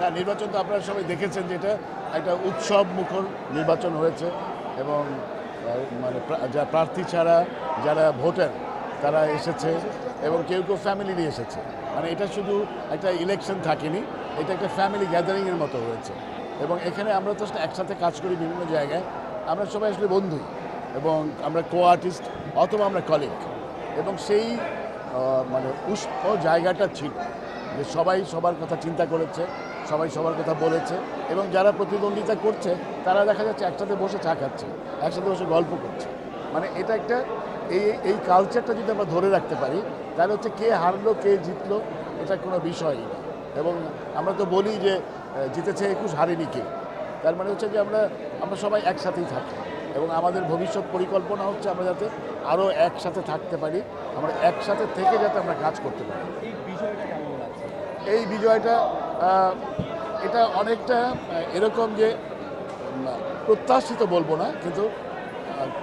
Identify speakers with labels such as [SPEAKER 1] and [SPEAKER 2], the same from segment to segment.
[SPEAKER 1] না, নির্বাচন তো আপনারা সবাই দেখেছেন যে এটা একটা উৎসব মুখর নির্বাচন হয়েছে এবং মানে যা প্রার্থী ছাড়া যারা ভোটার তারা এসেছে এবং কেউ কেউ ফ্যামিলি নিয়ে এসেছে। মানে এটা শুধু একটা ইলেকশন থাকেনি, এটা একটা ফ্যামিলি গ্যাদারিংয়ের মতো হয়েছে। এবং এখানে আমরা তো একসাথে কাজ করি বিভিন্ন জায়গায়। আমরা সবাই আসলে বন্ধুই এবং আমরা কো আর্টিস্ট অথবা আমরা কলিগ এবং সেই মানে উষ্ণ জায়গাটা ছিল। যে সবাই সবার কথা চিন্তা করেছে, সবাই সবার কথা বলেছে এবং যারা প্রতিদ্বন্দ্বিতা করছে, তারা দেখা যাচ্ছে একসাথে বসে চা খাচ্ছে, একসাথে বসে গল্প করছে। মানে এটা একটা, এই এই কালচারটা যদি আমরা ধরে রাখতে পারি, তাহলে হচ্ছে কে হারলো, কে জিতলো, এটা কোনো বিষয়ই না। এবং আমরা তো বলি যে জিতেছে একুশ, হারিনি কে? তার মানে হচ্ছে যে আমরা আমরা সবাই একসাথেই থাকি। এবং আমাদের ভবিষ্যৎ পরিকল্পনা হচ্ছে আমরা যাতে আরও একসাথে থাকতে পারি আমরা একসাথে থেকে যাতে আমরা কাজ করতে পারি।
[SPEAKER 2] এই বিষয়টা কেমন লাগছে?
[SPEAKER 1] এই বিজয়টা এটা অনেকটা এরকম যে প্রত্যাশিত বলব না কিন্তু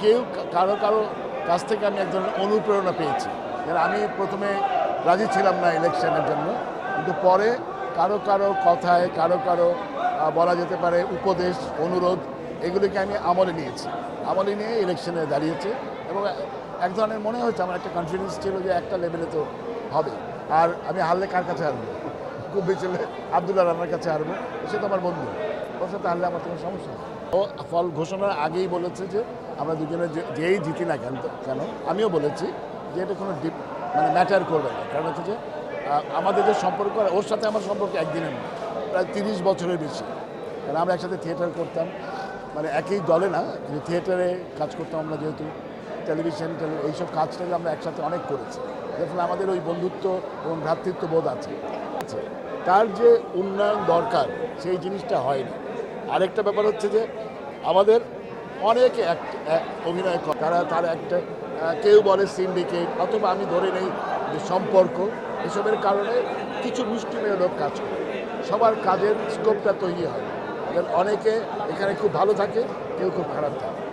[SPEAKER 1] কেউ কারও কারও কাছ থেকে আমি এক ধরনের অনুপ্রেরণা পেয়েছি। আমি প্রথমে রাজি ছিলাম না ইলেকশনের জন্য কিন্তু পরে কারও কারও কথায় কারও কারও বলা যেতে পারে উপদেশ অনুরোধ এগুলিকে আমি আমলে নিয়েছি। আমলে নিয়ে ইলেকশনে দাঁড়িয়েছে এবং এক ধরনের মনে হয়েছে আমার একটা কনফিডেন্স ছিল যে একটা লেভেলে তো হবে। আর আমি হারলে কার কাছে হারবো? খুব বেশি হলে আবদুল্লাহ রান্নার কাছে হারবো, সে তো আমার বন্ধু। ওর সাথে হারলে আমার কোনো সমস্যা নেই। ও ফল ঘোষণার আগেই বলেছে যে, আমরা দুজনে যেই জিতি না কেন কেন, আমিও বলেছি যে এটা কোনো ডিপ মানে ম্যাটার করবে না। কারণ হচ্ছে যে আমাদের যে সম্পর্ক, ওর সাথে আমার সম্পর্ক একদিনের প্রায় তিরিশ বছরের বেশি। কারণ আমরা একসাথে থিয়েটার করতাম মানে একই দলে না, কিন্তু থিয়েটারে কাজ করতাম আমরা যেহেতু টেলিভিশন এইসব কাজটাকে আমরা একসাথে অনেক করেছি। যার ফলে আমাদের ওই বন্ধুত্ব এবং ভ্রাতৃত্ব বোধ আছে। তার যে উন্নয়ন দরকার, সেই জিনিসটা হয়নি। আরেকটা ব্যাপার হচ্ছে যে, আমাদের অনেকে অভিনয় তারা তার একটা কেউ বলে সিন্ডিকেট অথবা আমি ধরে নেই যে সম্পর্ক, এসবের কারণে কিছু মুষ্টিমেয় লোক কাজ করে। সবার কাজের স্কোপটা তৈরি হয়। অনেকে এখানে খুব ভালো থাকে কেউ খুব খারাপ থাকে।